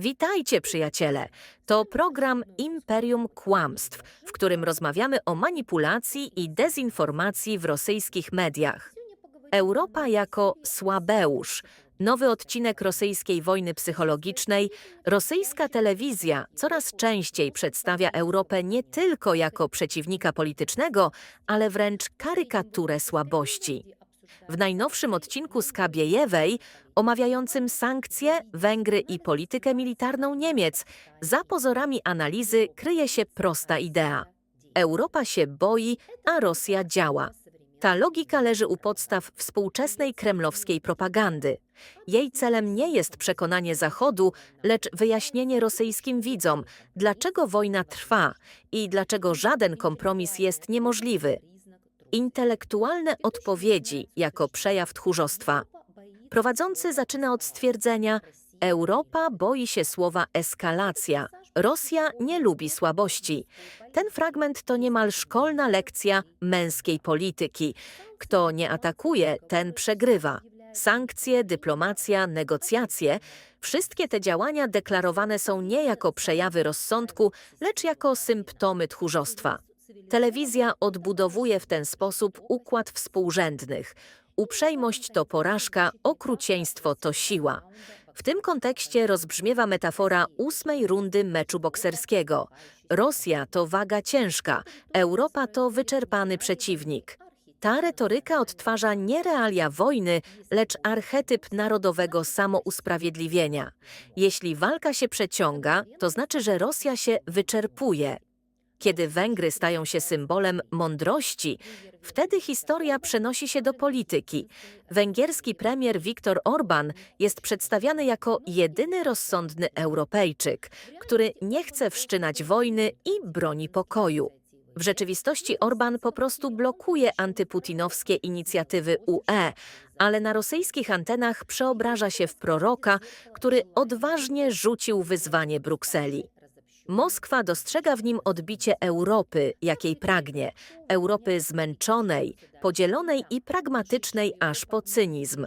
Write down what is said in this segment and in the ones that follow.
Witajcie, przyjaciele. To program Imperium Kłamstw, w którym rozmawiamy o manipulacji i dezinformacji w rosyjskich mediach. Europa jako słabeusz. Nowy odcinek rosyjskiej wojny psychologicznej. Rosyjska telewizja coraz częściej przedstawia Europę nie tylko jako przeciwnika politycznego, ale wręcz karykaturę słabości. W najnowszym odcinku Skabiejewej, omawiającym sankcje, Węgry i politykę militarną Niemiec, za pozorami analizy kryje się prosta idea. Europa się boi, a Rosja działa. Ta logika leży u podstaw współczesnej kremlowskiej propagandy. Jej celem nie jest przekonanie Zachodu, lecz wyjaśnienie rosyjskim widzom, dlaczego wojna trwa i dlaczego żaden kompromis jest niemożliwy. Intelektualne odpowiedzi jako przejaw tchórzostwa. Prowadzący zaczyna od stwierdzenia: Europa boi się słowa eskalacja. Rosja nie lubi słabości. Ten fragment to niemal szkolna lekcja męskiej polityki. Kto nie atakuje, ten przegrywa. Sankcje, dyplomacja, negocjacje wszystkie te działania deklarowane są nie jako przejawy rozsądku, lecz jako symptomy tchórzostwa. Telewizja odbudowuje w ten sposób układ współrzędnych. Uprzejmość to porażka, okrucieństwo to siła. W tym kontekście rozbrzmiewa metafora ósmej rundy meczu bokserskiego. Rosja to waga ciężka, Europa to wyczerpany przeciwnik. Ta retoryka odtwarza nie realia wojny, lecz archetyp narodowego samousprawiedliwienia. Jeśli walka się przeciąga, to znaczy, że Rosja się wyczerpuje. Kiedy Węgry stają się symbolem mądrości, wtedy historia przenosi się do polityki. Węgierski premier Viktor Orban jest przedstawiany jako jedyny rozsądny Europejczyk, który nie chce wszczynać wojny i broni pokoju. W rzeczywistości Orban po prostu blokuje antyputinowskie inicjatywy UE, ale na rosyjskich antenach przeobraża się w proroka, który odważnie rzucił wyzwanie Brukseli. Moskwa dostrzega w nim odbicie Europy, jakiej pragnie, Europy zmęczonej, podzielonej i pragmatycznej aż po cynizm.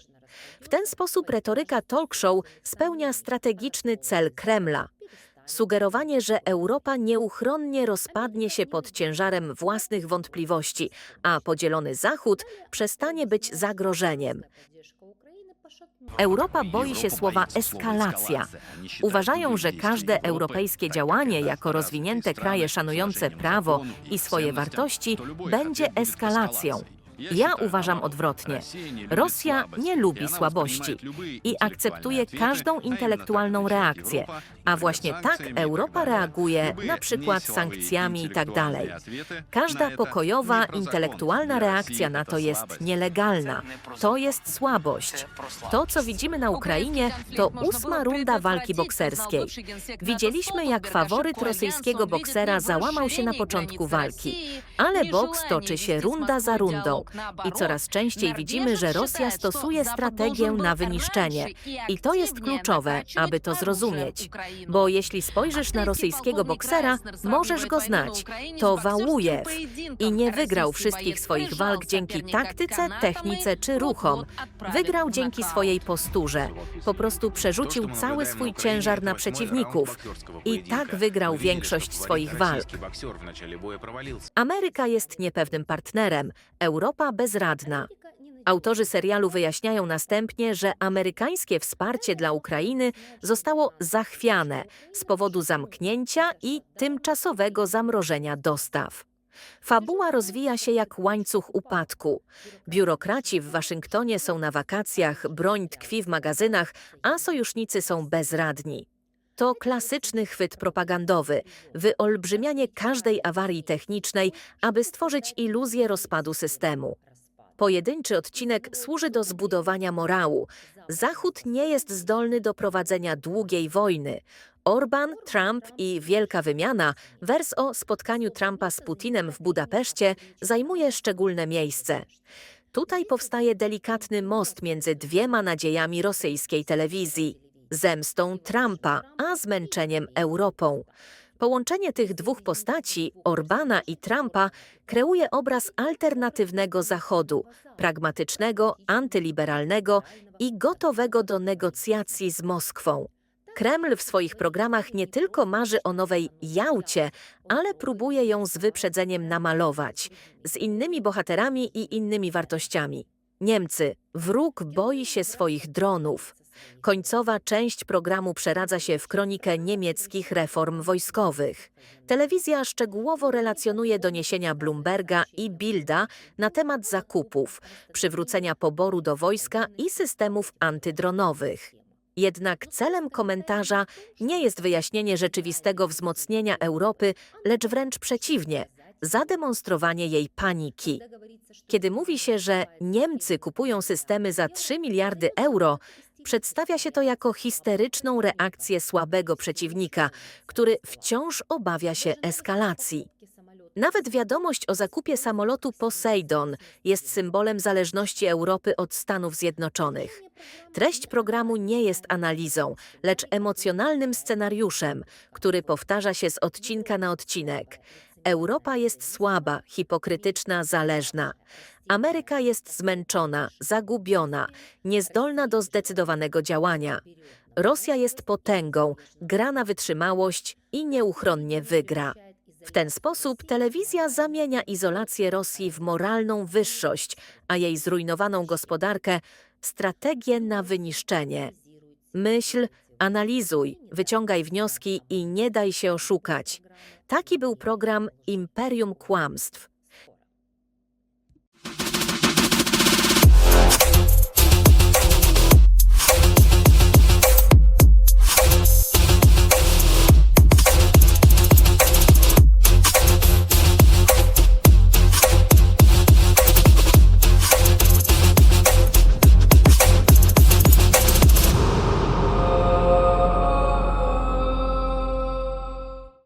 W ten sposób retoryka talk show spełnia strategiczny cel Kremla. Sugerowanie, że Europa nieuchronnie rozpadnie się pod ciężarem własnych wątpliwości, a podzielony Zachód przestanie być zagrożeniem. Europa boi się słowa eskalacja. Uważają, że każde europejskie działanie jako rozwinięte kraje szanujące prawo i swoje wartości będzie eskalacją. Ja uważam odwrotnie. Rosja nie lubi słabości i akceptuje każdą intelektualną reakcję, a właśnie tak Europa reaguje, na przykład sankcjami i tak dalej. Każda pokojowa, intelektualna reakcja na to jest nielegalna. To jest słabość. To, co widzimy na Ukrainie, to ósma runda walki bokserskiej. Widzieliśmy, jak faworyt rosyjskiego boksera załamał się na początku walki, ale boks toczy się runda za rundą. I coraz częściej widzimy, że Rosja stosuje strategię na wyniszczenie. I to jest kluczowe, aby to zrozumieć. Bo jeśli spojrzysz na rosyjskiego boksera, możesz go znać. To Wałujew. I nie wygrał wszystkich swoich walk dzięki taktyce, technice czy ruchom. Wygrał dzięki swojej posturze. Po prostu przerzucił cały swój ciężar na przeciwników. I tak wygrał większość swoich walk. Ameryka jest niepewnym partnerem, Europa bezradna. Autorzy serialu wyjaśniają następnie, że amerykańskie wsparcie dla Ukrainy zostało zachwiane z powodu zamknięcia i tymczasowego zamrożenia dostaw. Fabuła rozwija się jak łańcuch upadku. Biurokraci w Waszyngtonie są na wakacjach, broń tkwi w magazynach, a sojusznicy są bezradni. To klasyczny chwyt propagandowy, wyolbrzymianie każdej awarii technicznej, aby stworzyć iluzję rozpadu systemu. Pojedynczy odcinek służy do zbudowania morału. Zachód nie jest zdolny do prowadzenia długiej wojny. Orban, Trump i wielka wymiana, wers o spotkaniu Trumpa z Putinem w Budapeszcie, zajmuje szczególne miejsce. Tutaj powstaje delikatny most między dwiema nadziejami rosyjskiej telewizji zemstą Trumpa, a zmęczeniem Europą. Połączenie tych dwóch postaci, Orbana i Trumpa, kreuje obraz alternatywnego Zachodu, pragmatycznego, antyliberalnego i gotowego do negocjacji z Moskwą. Kreml w swoich programach nie tylko marzy o nowej Jałcie, ale próbuje ją z wyprzedzeniem namalować, z innymi bohaterami i innymi wartościami. Niemcy, wróg boi się swoich dronów. Końcowa część programu przeradza się w kronikę niemieckich reform wojskowych. Telewizja szczegółowo relacjonuje doniesienia Bloomberga i Bilda na temat zakupów, przywrócenia poboru do wojska i systemów antydronowych. Jednak celem komentarza nie jest wyjaśnienie rzeczywistego wzmocnienia Europy, lecz wręcz przeciwnie zademonstrowanie jej paniki. Kiedy mówi się, że Niemcy kupują systemy za 3 miliardy euro, przedstawia się to jako histeryczną reakcję słabego przeciwnika, który wciąż obawia się eskalacji. Nawet wiadomość o zakupie samolotu Poseidon jest symbolem zależności Europy od Stanów Zjednoczonych. Treść programu nie jest analizą, lecz emocjonalnym scenariuszem, który powtarza się z odcinka na odcinek. Europa jest słaba, hipokrytyczna, zależna. Ameryka jest zmęczona, zagubiona, niezdolna do zdecydowanego działania. Rosja jest potęgą, gra na wytrzymałość i nieuchronnie wygra. W ten sposób telewizja zamienia izolację Rosji w moralną wyższość, a jej zrujnowaną gospodarkę strategię na wyniszczenie. Myśl, analizuj, wyciągaj wnioski i nie daj się oszukać. Taki był program Imperium Kłamstw.